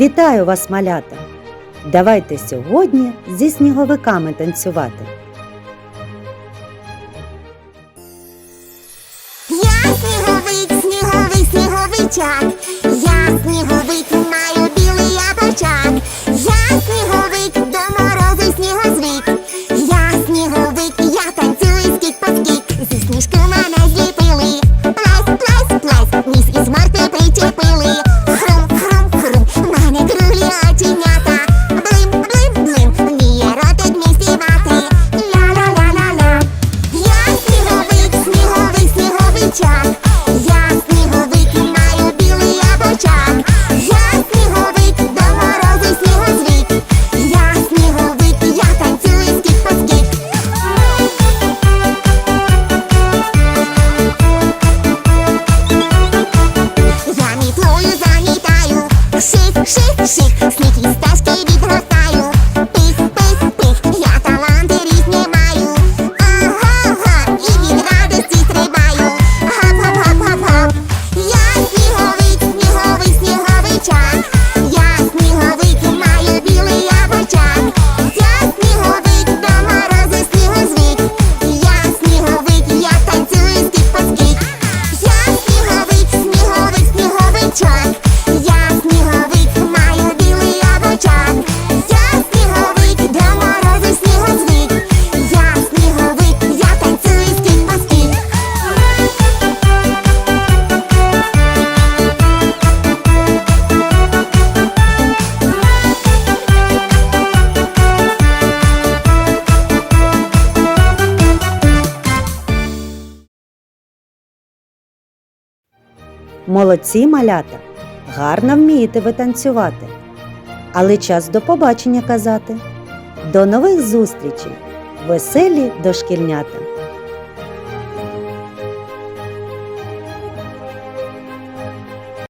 Вітаю вас, малята! Давайте сьогодні зі сніговиками танцювати. Я сніговий, сніговий, сніговичак, я сніговий. Shake, shake, shake Sneaky Stash Baby Молодці малята! Гарно вмієте ви танцювати. Але час до побачення казати. До нових зустрічей! Веселі дошкільнята!